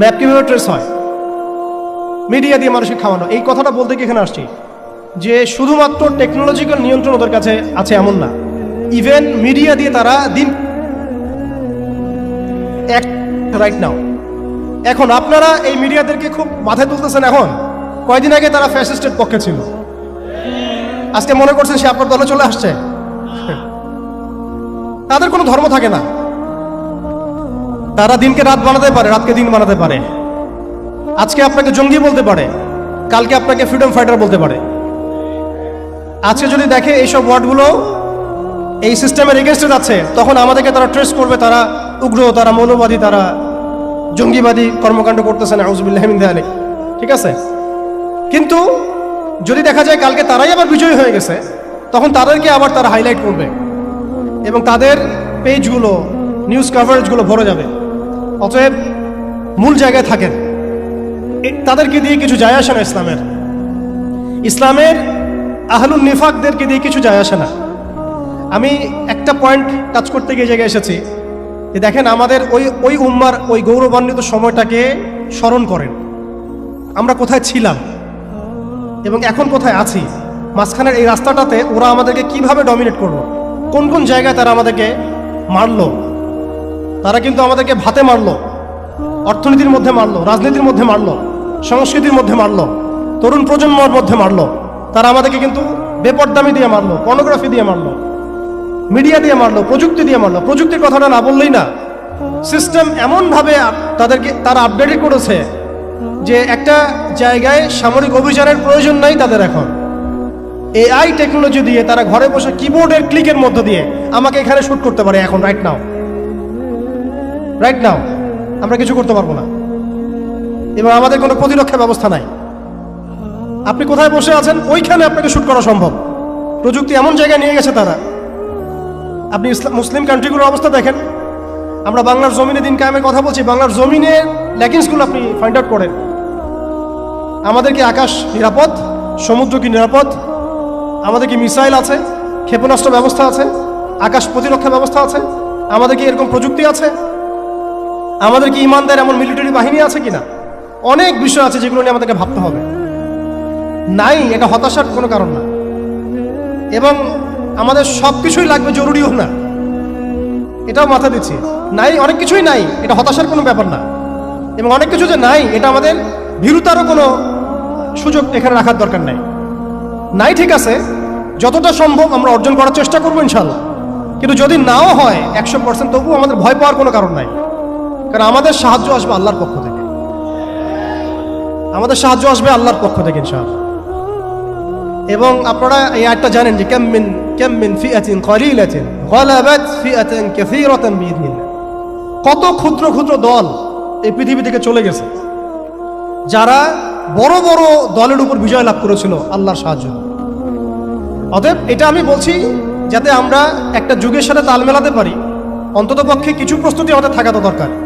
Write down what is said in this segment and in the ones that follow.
Map কীভাবে trace হয় media দিয়ে মানুষকে খাওয়ানো। এই কথাটা বলতে কি এখানে আসছি যে শুধুমাত্র টেকনোলজিক্যাল নিয়ন্ত্রণ ওদের কাছে আছে এমন না। ইভেন মিডিয়া দিয়ে তারা দিন এক রাইট নাও এখন আপনারা এই মিডিয়াদেরকে খুব মাথায় তুলতেছেন এখন। কয়দিন আগে তারা ফ্যাসিস্টের পক্ষে ছিল। আজকে মনে করছেন সে আপনার দলে চলে আসছে। তাদের কোনো ধর্ম থাকে না। তারা দিনকে রাত বানাতে পারে, রাতকে দিন বানাতে পারে। আজকে আপনাকে জঙ্গি বলতে পারে, কালকে আপনাকে ফ্রিডম ফাইটার বলতে পারে। আজকে যদি দেখে এইসব ওয়ার্ডগুলো এই সিস্টেমের এগেনস্টে যাচ্ছে, তখন আমাদেরকে তারা ট্রেস করবে, তারা উগ্র, তারা মৌলবাদী, তারা জঙ্গিবাদী কর্মকাণ্ড করতেছে না আউজবিল্লাহমিন দেয়ালে ঠিক আছে? কিন্তু যদি দেখা যায় কালকে তারাই আবার বিজয়ী হয়ে গেছে, তখন তাদেরকে আবার তারা হাইলাইট করবে এবং তাদের পেজগুলো নিউজ কভারেজগুলো ভরে যাবে। অতএব মূল জায়গায় থাকেন। তাদেরকে দিয়ে কিছু যায় আসে না ইসলামের। ইসলামের আহলুল নিফাকদেরকে দিয়ে কিছু যায় আসে না। আমি একটা পয়েন্ট টাচ করতে গিয়ে জায়গায় এসেছি। যে দেখেন আমাদের ওই ওই উম্মার ওই গৌরবান্বিত সময়টাকে স্মরণ করেন। আমরা কোথায় ছিলাম এবং এখন কোথায় আছি, মাঝখানের এই রাস্তাটাতে ওরা আমাদেরকে কীভাবে ডমিনেট করল, কোন কোন জায়গায় তারা আমাদেরকে মারলো তারা কিন্তু আমাদেরকে ভাতে মারলো, অর্থনীতির মধ্যে মারলো, রাজনীতির মধ্যে মারলো, সংস্কৃতির মধ্যে মারলো, তরুণ প্রজন্মর মধ্যে মারলো। তারা আমাদেরকে কিন্তু বেপরদামি দিয়ে মারলো পর্নোগ্রাফি দিয়ে মারলো মিডিয়া দিয়ে মারলো, প্রযুক্তি দিয়ে মারলো। প্রযুক্তির কথাটা না বললেই না। সিস্টেম এমনভাবে তাদেরকে তারা আপডেটেড করেছে যে একটা জায়গায় সামরিক অভিযানের প্রয়োজন নাই তাদের এখন। এআই টেকনোলজি দিয়ে তারা ঘরে বসে কিবোর্ডের ক্লিকের মধ্য দিয়ে আমাকে এখানে শুট করতে পারে এখন রাইট নাও রাইট নাও আমরা কিছু করতে পারব না। এবং আমাদের কোনো প্রতিরক্ষা ব্যবস্থা নাই। আপনি কোথায় বসে আছেন? ওইখানে আপনাকে শ্যুট করা সম্ভব। প্রযুক্তি এমন জায়গায় নিয়ে গেছে তারা। আপনি মুসলিম কান্ট্রিগুলোর অবস্থা দেখেন। আমরা বাংলার জমিনে দিন কায়েমের কথা বলছি। বাংলার জমিনের ল্যাকিংসগুলো আপনি ফাইন্ড আউট করেন। আমাদের কি আকাশ নিরাপদ, সমুদ্র কি নিরাপদ, আমাদের কি মিসাইল আছে, ক্ষেপণাস্ত্র ব্যবস্থা আছে, আকাশ প্রতিরক্ষা ব্যবস্থা আছে, আমাদের কি এরকম প্রযুক্তি আছে? আমাদের কি ইমানদার এমন মিলিটারি বাহিনী আছে কিনা? অনেক বিষয় আছে যেগুলো নিয়ে আমাদেরকে ভাবতে হবে। নাই, এটা হতাশার কোনো কারণ না। এবং আমাদের সব কিছুই লাগবে জরুরিও না। এটাও মাথা দিচ্ছি। নাই, অনেক কিছুই নাই, এটা হতাশার কোনো ব্যাপার না। এবং অনেক কিছু যে নাই, এটা আমাদের ভীরুতারও কোনো সুযোগ এখানে রাখার দরকার নাই। নাই ঠিক আছে, যতটা সম্ভব আমরা অর্জন করার চেষ্টা করব ইনশাল্লাহ কিন্তু যদি নাও হয়, একশো পার্সেন্ট তবুও আমাদের ভয় পাওয়ার কোনো কারণ নাই। কারণ আমাদের সাহায্য আসবে আল্লাহর পক্ষ থেকে। আমাদের সাহায্য আসবে আল্লাহর পক্ষ থেকে, ইনশাআল্লাহ। এবং আপনারা এই আয়টা জানেন যে কেমমিন কেমমিন ফিআতিন কলিলাতিন গলাবাত ফিআতান কাসীরাতান বিইذنিল্লাহ কত ক্ষুদ্র ক্ষুদ্র দল এই পৃথিবী থেকে চলে গেছে, যারা বড় বড় দলের উপর বিজয় লাভ করেছিল আল্লাহর সাহায্য। অতএব এটা আমি বলছি যাতে আমরা একটা যুগের সাথে তাল মেলাতে পারি। অন্ততপক্ষে কিছু প্রস্তুতি আমাদের থাকা তো দরকার।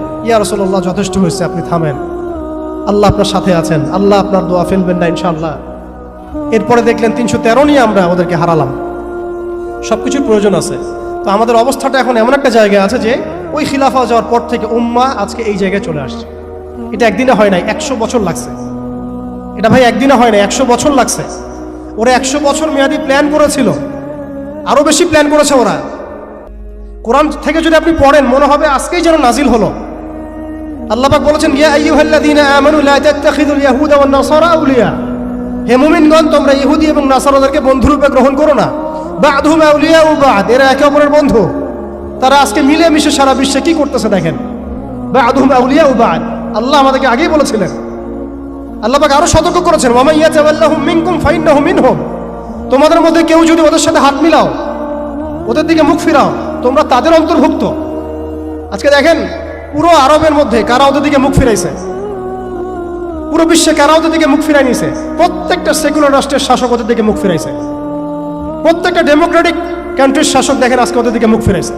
ইয়া যথেষ্ট হয়েছে, আপনি থামেন। আল্লাহ আপনার সাথে আছেন, আল্লাহ আপনার দোয়া ফেলবেন না, ইনশাআল্লাহ। এরপরে দেখলেন তিনশো তেরো নিয়ে আমরা ওদেরকে হারালাম। সব কিছুর প্রয়োজন আছে। তো আমাদের অবস্থাটা এখন এমন একটা জায়গায় আছে যে, ওই খিলাফা যাওয়ার পর থেকে উম্মা আজকে এই জায়গায় চলে আসছে। এটা একদিনে হয় নাই, একশো বছর লাগছে। এটা ভাই একদিনে হয় না একশো বছর লাগছে। ওরা একশো বছর মেয়াদি প্ল্যান করেছিল। আরও বেশি প্ল্যান করেছে ওরা। কোরআন থেকে যদি আপনি পড়েন, মনে হবে আজকেই যেন নাজিল হলো। আল্লাপাক বলেছেন, ইয়া আইয়ুহাল্লাযীনা আমানু লা তাত্তাখিযুল ইয়াহুদা ওয়ান নাসারা আউলিয়া। হে মুমিনগণ, তোমরা ইহুদি এবং নাসারাদেরকে বন্ধুরূপে গ্রহণ করো না। বাদহুম আউলিয়া ও বাদ, এরা একে অপরের বন্ধু। তারা আজকে মিলে মিশে সারা বিশ্বে কি করতেছে দেখেন। বাদহুম আউলিয়া ও বাদ, আল্লাহ আমাদেরকে আগেই বলেছিলেন। আল্লাহ পাক আরও সতর্ক করেছেন ওয়ামান ইয়াতাওয়াল্লাহুম মিনকুম ফাইন্নাহু মিনহুম। তোমাদের মধ্যে কেউ যদি ওদের সাথে হাত মিলাও, ওদের দিকে মুখ ফিরাও, তোমরা তাদের অন্তর্ভুক্ত। আজকে দেখেন পুরো আরবের মধ্যে কারা ওদের দিকে মুখ ফিরাইছে। পুরো বিশ্বে কারা ওদের দিকে মুখ ফিরাই নিছে। প্রত্যেকটা সেকুলার রাষ্ট্রের শাসক ওদের দিকে মুখ ফিরাইছে। প্রত্যেকটা ডেমোক্রেটিক কান্ট্রির শাসক দেখেন আজকে ওদের দিকে মুখ ফিরাইছে।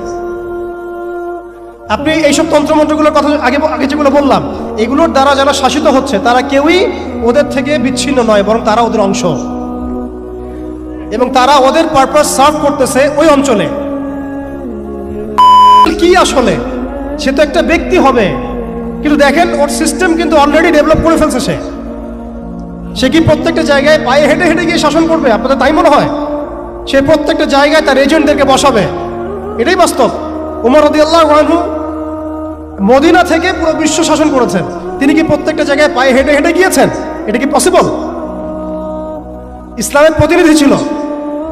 আপনি এইসব তন্ত্রমন্ত্রগুলোর কথা আগে আগে যেগুলো বললাম, এগুলোর দ্বারা যারা শাসিত হচ্ছে, তারা কেউই ওদের থেকে বিচ্ছিন্ন নয়, বরং তারা ওদের অংশ। এবং তারা ওদের পারপাস সার্ভ করতেছে ওই অঞ্চলে। কি আসলে? সে তো একটা ব্যক্তি হবে। কিন্তু দেখেন, ওর সিস্টেম কিন্তু অলরেডি ডেভেলপ করে ফেলছে সে। সে কি প্রত্যেকটা জায়গায় পায়ে হেঁটে হেঁটে গিয়ে শাসন করবে? আপনাদের তাই মনে হয়? সে প্রত্যেকটা জায়গায় তার এজেন্টদেরকে বসাবে। এটাই বাস্তব। উমর আল্লাহ আনহু মদিনা থেকে পুরো বিশ্ব শাসন করেছেন। তিনি কি প্রত্যেকটা জায়গায় পায়ে হেঁটে হেঁটে গিয়েছেন? এটা কি পসিবল ইসলামের প্রতিনিধি ছিল।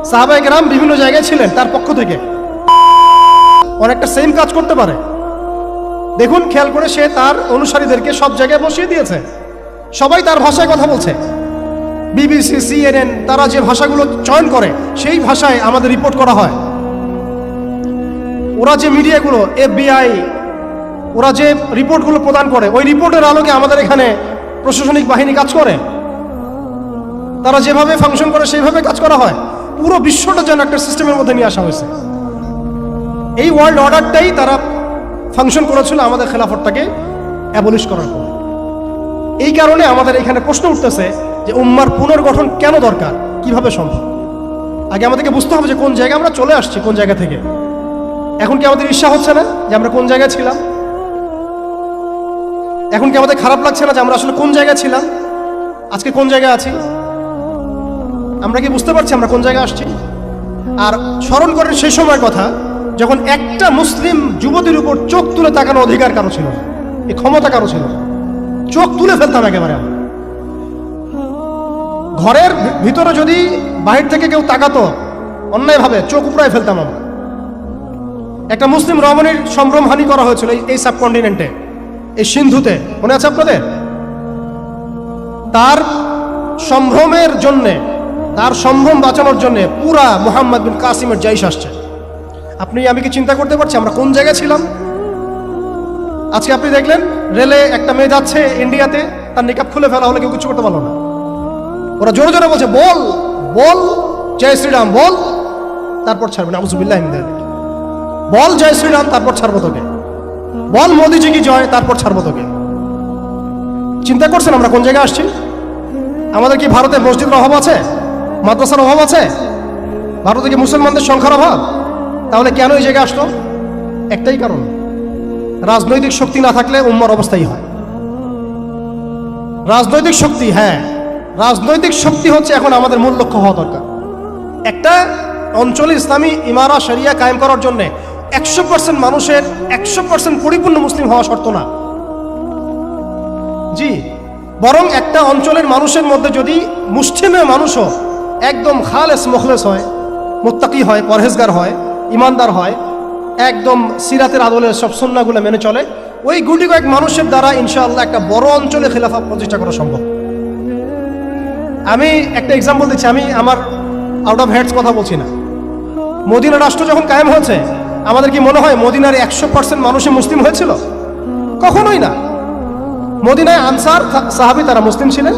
সাহাবাই গ্রাম বিভিন্ন জায়গায় ছিলেন তার পক্ষ থেকে। অনেকটা সেম কাজ করতে পারে। দেখুন, খেয়াল করে সে তার অনুসারীদেরকে সব জায়গায় বসিয়ে দিয়েছে। সবাই তার ভাষায় কথা বলছে। বিবিসি, সিএনএন, তারা যে ভাষাগুলো চয়ন করে, সেই ভাষায় আমাদের রিপোর্ট করা হয়। ওরা যে মিডিয়াগুলো, এফবিআই, ওরা যে রিপোর্টগুলো প্রদান করে, ওই রিপোর্টের আলোকে আমাদের এখানে প্রশাসনিক বাহিনী কাজ করে। তারা যেভাবে ফাংশন করে, সেইভাবে কাজ করা হয়। পুরো বিশ্বটা যেন একটা সিস্টেমের মধ্যে নিয়ে আসা হয়েছে। এই ওয়ার্ল্ড অর্ডারটাই তারা ফাংশন করেছিল আমাদের খেলাফতটাকে অ্যাবলিশ করার পর। এই কারণে আমাদের এখানে প্রশ্ন উঠতেছে যে উম্মার পুনর্গঠন কেন দরকার? কীভাবে সম্ভব? আগে আমাদেরকে বুঝতে হবে যে কোন জায়গায় আমরা চলে আসছি, কোন জায়গা থেকে। এখন কি আমাদের ঈর্ষা হচ্ছে না যে আমরা কোন জায়গায় ছিলাম? এখন কি আমাদের খারাপ লাগছে না যে আমরা আসলে কোন জায়গায় ছিলাম? আজকে কোন জায়গায় আছি? আমরা কি বুঝতে পারছি আমরা কোন জায়গায় আসছি? আর স্মরণ করেন সেই সময়ের কথা যখন একটা মুসলিম যুবতীর উপর চোখ তুলে তাকানো অধিকার কারও ছিল এই ক্ষমতা কারও ছিল চোখ তুলে ফেলতাম একেবারে ঘরের ভিতরে যদি বাহির থেকে কেউ তাকাতো, অন্যায়ভাবে চোখ উপড়ায় ফেলতাম আমরা। একটা মুসলিম রমণীর সম্ভ্রমহানি করা হয়েছিল এই সাবকন্টিনেন্টে, এই সিন্ধুতে। মনে আছে আপনাদের? তার সম্ভ্রমের জন্যে, তার সম্ভ্রম বাঁচানোর জন্যে পুরা মোহাম্মদ বিন কাসিমের জাইশ আসছে। আপনি, আমি কি চিন্তা করতে পারছি? আমরা কোন জায়গায় ছিলাম? আজকে আপনি দেখলেন, রেলে একটা মেয়ে যাচ্ছে ইন্ডিয়াতে, তার নিকাপ খুলে ফেলা হলে কেউ কিছু করতে পারল না। ওরা জোরে জোরে বলছে, বল বল, জয় শ্রীরাম, বল। তারপর ছাড়বে না আবুজুবিল্লাহ বল, জয় শ্রীরাম, তারপর ছাড়বো তোকে। বল, মোদিজি কি জয়, তারপর ছাড়বো তোকে। চিন্তা করছেন আমরা কোন জায়গায় আসছি? আমাদের কি ভারতে মসজিদের অভাব আছে? মাদ্রাসার অভাব আছে? ভারতে কি মুসলমানদের সংখ্যার অভাব? তাহলে কেন এই জায়গায় আসলো? একটাই কারণ, রাজনৈতিক শক্তি না থাকলে উম্মার অবস্থাই হয়। রাজনৈতিক শক্তি হ্যাঁ রাজনৈতিক শক্তি হচ্ছে এখন আমাদের মূল লক্ষ্য হওয়া দরকার। একটা অঞ্চলে ইসলামী ইমারা, শরিয়া কায়েম করার জন্য একশো পার্সেন্ট মানুষের একশো পার্সেন্ট পরিপূর্ণ মুসলিম হওয়া শর্ত না। জি, বরং একটা অঞ্চলের মানুষের মধ্যে যদি মুসলিমে মানুষও একদম খালেস মুখলেস হয়, মোত্তাকি হয়, পরহেজগার হয় ইমানদার হয়, একদম সিরাতের আদলের সব সন্নাগুলো মেনে চলে, ওই গুটি কয়েক মানুষের দ্বারা ইনশাআল্লাহ একটা বড় অঞ্চলে খেলাফা প্রতিষ্ঠা করা সম্ভব। আমি একটা এক্সাম্পল দিচ্ছি, আমি আমার আউট অফ হেডস কথা বলছি না। মদিনা রাষ্ট্র যখন কায়েম হয়েছে, আমাদের কি মনে হয় মদিনার একশো পার্সেন্ট মানুষই মুসলিম হয়েছিল? কখনোই না। মদিনায় আনসার সাহাবি তারা মুসলিম ছিলেন।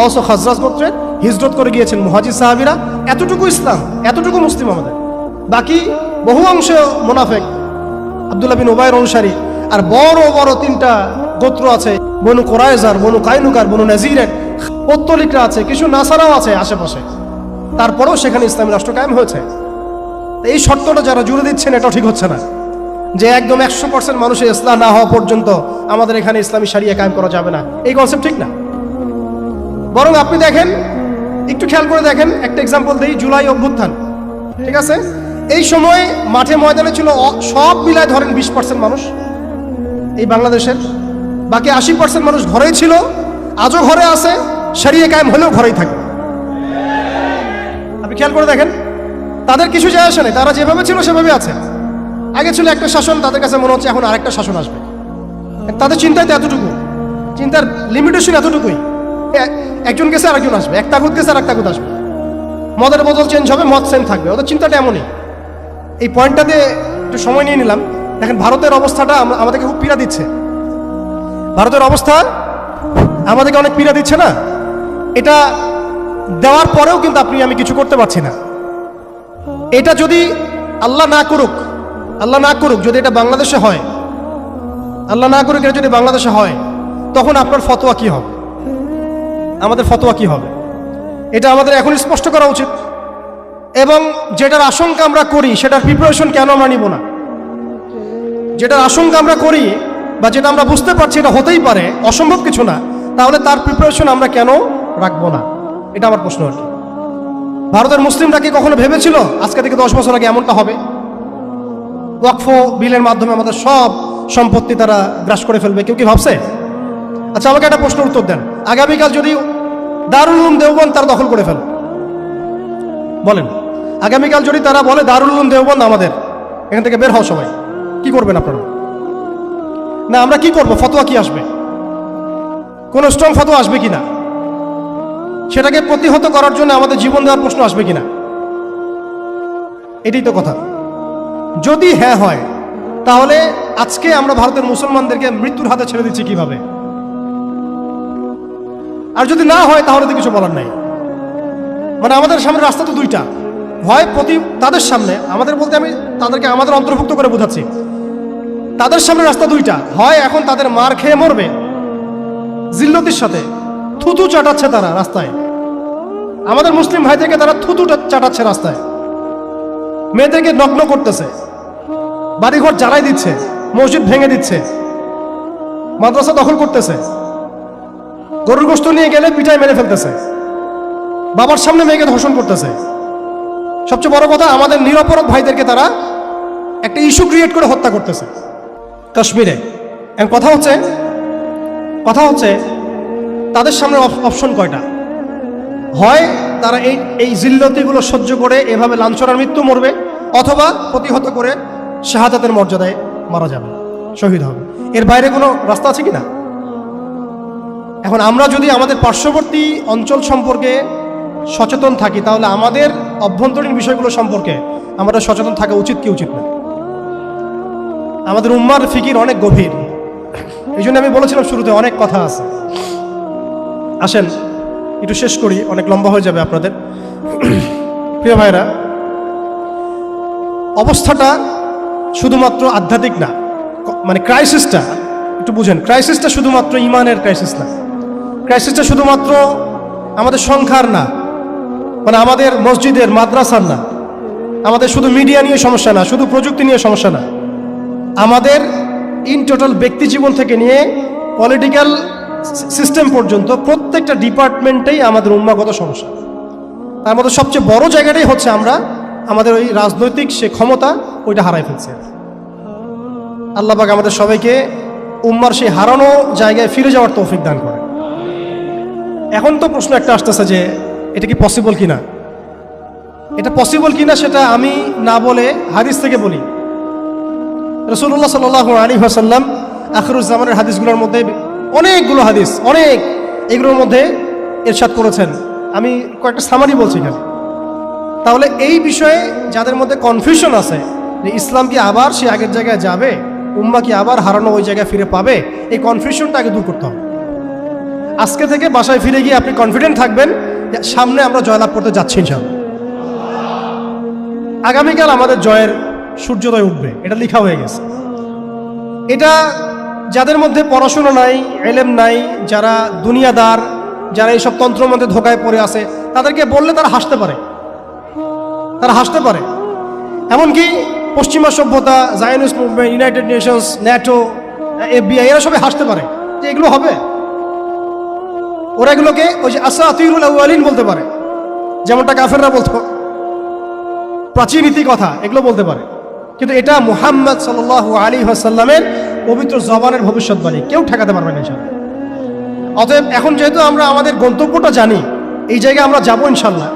আওস খাজরাজ গোত্রের হিজরত করে গিয়েছেন মুহাজির সাহাবিরা। এতটুকু ইসলাম, এতটুকু মুসলিম আমাদের। বাকি বহু অংশ মোনাফেক। আবদুল্লাহ বিন ওবায়ের অনুসারী। আর বড় বড় তিনটা গোত্র আছে, বনু কোরাইজার বনু কাইনুকার বনু নাজিরের পত্তলিকরা আছে, কিছু নাসারাও আছে আশেপাশে। তারপরেও সেখানে ইসলামী রাষ্ট্র কায়েম হয়েছে। এই শর্তটা যারা জুড়ে দিচ্ছেন, এটাও ঠিক হচ্ছে না। যে একদম একশো পার্সেন্ট মানুষের ইসলাম না হওয়া পর্যন্ত আমাদের এখানে ইসলামী সারিয়া কায়েম করা যাবে না। এই কনসেপ্ট ঠিক না। বরং আপনি দেখেন, একটু খেয়াল করে দেখেন, একটা এক্সাম্পল দিই জুলাই অভ্যুত্থান। ঠিক আছে? এই সময় মাঠে ময়দানে ছিল সব মিলায় ধরেন বিশ পার্সেন্ট মানুষ এই বাংলাদেশের। বাকি আশি পার্সেন্ট মানুষ ঘরেই ছিল, আজও ঘরে আছে, সারিয়ে কায়েম হলেও ঘরেই থাকে আপনি খেয়াল করে দেখেন, তাদের কিছু যায় আসে তারা যেভাবে ছিল সেভাবে আছে। আগে ছিল একটা শাসন, তাদের কাছে মনে হচ্ছে এখন আরেকটা শাসন আসবে। তাদের চিন্তায় তো এতটুকু। চিন্তার লিমিটেশন এতটুকুই। একজন গেছে, আরেকজন আসবে। এক তাগুত গেছে আর এক তাগুত আসবে। মদের বদল চেঞ্জ হবে, মদ সেম থাকবে। ওদের চিন্তাটা এমনই। এই পয়েন্টটাতে একটু সময় নিয়ে নিলাম। দেখেন, ভারতের অবস্থাটা আমাদেরকে খুব পীড়া দিচ্ছে। ভারতের অবস্থা আমাদেরকে অনেক পীড়া দিচ্ছে না? এটা দেওয়ার পরেও কিন্তু আপনি আমি কিছু করতে পারছি না। এটা যদি আল্লাহ না করুক, আল্লাহ না করুক, যদি এটা বাংলাদেশে হয়, আল্লাহ না করুক, এটা যদি বাংলাদেশে হয়, তখন আপনার ফতোয়া কি হবে? আমাদের ফতোয়া কি হবে? এটা আমাদের এখন স্পষ্ট করা উচিত। এবং যেটার আশঙ্কা আমরা করি, সেটার প্রিপারেশন কেন আমরা নিব না? যেটার আশঙ্কা আমরা করি বা যেটা আমরা বুঝতে পারছি এটা হতেই পারে, অসম্ভব কিছু না, তাহলে তার প্রিপারেশন আমরা কেন রাখব না? এটা আমার প্রশ্ন আর কি। ভারতের মুসলিমরা কি কখনো ভেবেছিল, আজকে থেকে দশ বছর আগে এমনটা হবে? ওয়াকফ বিলের মাধ্যমে আমাদের সব সম্পত্তি তারা গ্রাস করে ফেলবে, কেউ কি ভাবছে? আচ্ছা আমাকে একটা প্রশ্ন উত্তর দেন। আগামীকাল যদি দারুল উলুম দেওবন্দ তারা দখল করে ফেলে, বলেন। আগামীকাল যদি তারা বলে দারুল উলুম দেওবন্দ আমাদের। এখান থেকে বের হও সবাই। কি করবেন আপনারা? না, আমরা কি করব? ফতোয়া কি আসবে? কোন স্ট্রং ফতোয়া আসবে কিনা? সেটাকে প্রতিহত করার জন্য আমাদের জীবন দেওয়ার প্রশ্ন আসবে কিনা? এটাই তো কথা। যদি হ্যাঁ হয়, তাহলে আজকে আমরা ভারতের মুসলমানদেরকে মৃত্যুর হাতে ছেড়ে দিচ্ছি কীভাবে? আর যদি না হয়, তাহলে তো কিছু বলার নাই। মানে আমাদের সামনে রাস্তা তো দুইটা। হয় প্রতি তাদের সামনে, আমাদের বলতে আমি তাদেরকে আমাদের অন্তর্ভুক্ত করে বোঝাচ্ছি। তাদের সামনে রাস্তা দুইটা, হয় এখন তাদের মার খেয়ে মরবে, জিল্লতির সাথে থুতু চাটাচ্ছে তারা রাস্তায়। আমাদের মুসলিম ভাইদেরকে তারা থুতু চাটাচ্ছে রাস্তায়। মেয়েদেরকে নগ্ন করতেছে, বাড়িঘর জ্বালাই দিচ্ছে, মসজিদ ভেঙে দিচ্ছে, মাদ্রাসা দখল করতেছে, গরুর গোস্ত নিয়ে গেলে পিঠায় মেরে ফেলতেছে, বাবার সামনে মেয়েকে ধর্ষণ করতেছে। সবচেয়ে বড় কথা, আমাদের নিরপরাধ ভাইদেরকে তারা একটা ইস্যু ক্রিয়েট করে হত্যা করতেছে। কাশ্মীরে। এখন কথা হচ্ছে কথা হচ্ছে, তাদের সামনে অপশন কয়টা? হয় তারা এই এই জিল্লতিগুলো সহ্য করে এভাবে লাঞ্ছনার মৃত্যু মরবে, অথবা প্রতিহত করে শাহাদাতের মর্যাদায় মারা যাবে, শহীদ হবে। এর বাইরে কোনো রাস্তা আছে কি না এখন আমরা যদি আমাদের পার্শ্ববর্তী অঞ্চল সম্পর্কে সচেতন থাকি, তাহলে আমাদের অভ্যন্তরীণ বিষয়গুলো সম্পর্কে আমাদের সচেতন থাকা উচিত কি উচিত না। আমাদের উম্মার ফিকির অনেক গভীর। এই জন্য আমি বলেছিলাম শুরুতে অনেক কথা আছে। আসেন, একটু শেষ করি, অনেক লম্বা হয়ে যাবে আপনাদের। প্রিয় ভাইরা, অবস্থাটা শুধুমাত্র আধ্যাত্মিক না মানে ক্রাইসিসটা, একটু বুঝেন, ক্রাইসিসটা শুধুমাত্র ইমানের ক্রাইসিস না। ক্রাইসিসটা শুধুমাত্র আমাদের সংখ্যার না মানে আমাদের মসজিদের, মাদ্রাসার না। আমাদের শুধু মিডিয়া নিয়ে সমস্যা না, শুধু প্রযুক্তি নিয়ে সমস্যা না। আমাদের ইন টোটাল ব্যক্তি জীবন থেকে নিয়ে পলিটিক্যাল সিস্টেম পর্যন্ত প্রত্যেকটা ডিপার্টমেন্টেই আমাদের উন্মাগত সমস্যা। তার মধ্যে সবচেয়ে বড় জায়গাটাই হচ্ছে আমরা, আমাদের ওই রাজনৈতিক সে ক্ষমতা, ওইটা হারাই ফেলছে। আল্লাহবাক আমাদের সবাইকে উম্মার সেই হারানো জায়গায় ফিরে যাওয়ার তৌফিক দান করে এখন তো প্রশ্ন একটা আসতেছে যে এটা কি পসিবল কিনা? এটা পসিবল কিনা সেটা আমি না বলে হাদিস থেকে বলি। রসুল্লাহ সাল আলী হাসাল্লাম আখরুজ্জামানের হাদিসগুলোর মধ্যে অনেকগুলো হাদিস, অনেক এগুলোর মধ্যে এরশাদ করেছেন। আমি কয়েকটা সামারি বলছি এখানে। তাহলে এই বিষয়ে যাদের মধ্যে কনফিউশন আছে যে ইসলাম কি আবার সে আগের জায়গায় যাবে, উম্মা কি আবার হারানো ওই জায়গায় ফিরে পাবে, এই কনফিউশনটা আগে দূর করতে হবে। আজকে থেকে বাসায় ফিরে গিয়ে আপনি কনফিডেন্ট থাকবেন সামনে আমরা জয়লাভ করতে যাচ্ছি ইনশাল্লাহ আগামীকাল আমাদের জয়ের সূর্যোদয় উঠবে। এটা লেখা হয়ে গেছে। এটা যাদের মধ্যে পড়াশোনা নাই, এলেম নাই, যারা দুনিয়াদার, যারা এইসব তন্ত্রের মধ্যে ধোকায় পড়ে আছে, তাদেরকে বললে তারা হাসতে পারে। তারা হাসতে পারে। এমনকি পশ্চিমা সভ্যতা Zionist movement United Nations NATO FBI, এরা সবাই হাসতে পারে। যে এগুলো হবে? ওরা এগুলোকে ওই যে আসা আউয়ালিন বলতে পারে। যেমনটা কাফেররা বলতো। প্রাচীন নীতি কথা, এগুলো বলতে পারে। কিন্তু এটা মুহাম্মদ সাল আলী সাল্লামের পবিত্র জবানের ভবিষ্যৎবাণী। কেউ ঠেকাতে পারবে না অতএব এখন যেহেতু আমরা আমাদের গন্তব্যটা জানি, এই জায়গায় আমরা যাব ইনশাল্লাহ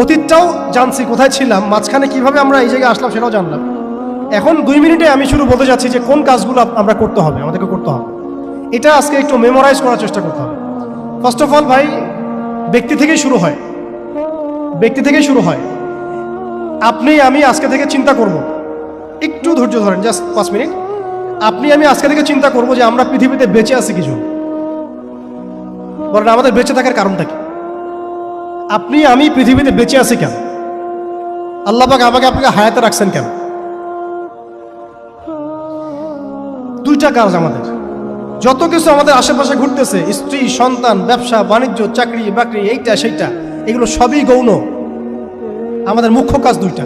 অতীতটাও জানছি, কোথায় ছিলাম, মাঝখানে কীভাবে আমরা এই জায়গায় আসলাম সেটাও জানলাম। এখন দুই মিনিটে আমি শুরু বলতে যাচ্ছি যে কোন কাজগুলো আমরা করতে হবে, আমাদেরকে করতে হবে। এটা আজকে একটু মেমোরাইজ করার চেষ্টা করতে হবে। ফার্স্ট অফ অল ভাই, ব্যক্তি থেকেই শুরু হয়। ব্যক্তি থেকেই শুরু হয়। আপনি, আমি আজকে থেকে চিন্তা করব। একটু ধৈর্য ধরেন জাস্ট পাঁচ মিনিট। আপনি, আমি আজকে থেকে চিন্তা করব যে আমরা পৃথিবীতে বেঁচে আছি কিছু বলেন আমাদের বেঁচে থাকার কারণটা কি? আপনি, আমি পৃথিবীতে বেঁচে আছি কেন? আল্লাহ পাক আমাকে আপনাকে হায়াতে রাখছেন কেন? দুইটা কাজ আমাদের। যত কিছু আমাদের আশেপাশে ঘুরতেছে, স্ত্রী, সন্তান, ব্যবসা, বাণিজ্য, চাকরি, বাকরি, এইটা, সেইটা, এগুলো সবই গৌণ। আমাদের মুখ্য কাজ দুইটা।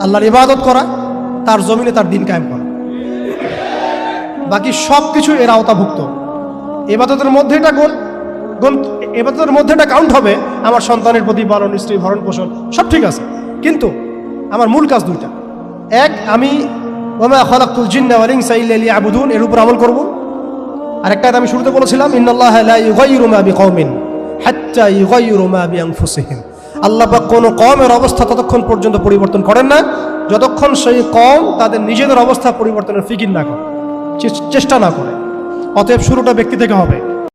আল্লাহর ইবাদত করা, তার জমিনে তার দিন কায়েম করা। বাকি সব কিছু এর আওতাভুক্ত। এবাদতের মধ্যে এটা গোল গুণ এবাদতের মধ্যে এটা কাউন্ট হবে। আমার সন্তানের প্রতিপালন স্ত্রী, ভরণ পোষণ, সব ঠিক আছে। কিন্তু আমার মূল কাজ দুইটা। এক, আমি, ওমা খলাকুল জিন্না ওয়াল ইনসা ইল্লা লিয়াবুদুন, এর উপর আমল করব। আরেকটা আমি শুরুতে বলেছিলাম বিআনফুসিহিম। আল্লাহ পাক কোনো কমের অবস্থা ততক্ষণ পর্যন্ত পরিবর্তন করেন না, যতক্ষণ সেই কম তাদের নিজেদের অবস্থা পরিবর্তনের ফিকির না করে, চেষ্টা না করে। অতএব শুরুটা ব্যক্তি থেকে হবে।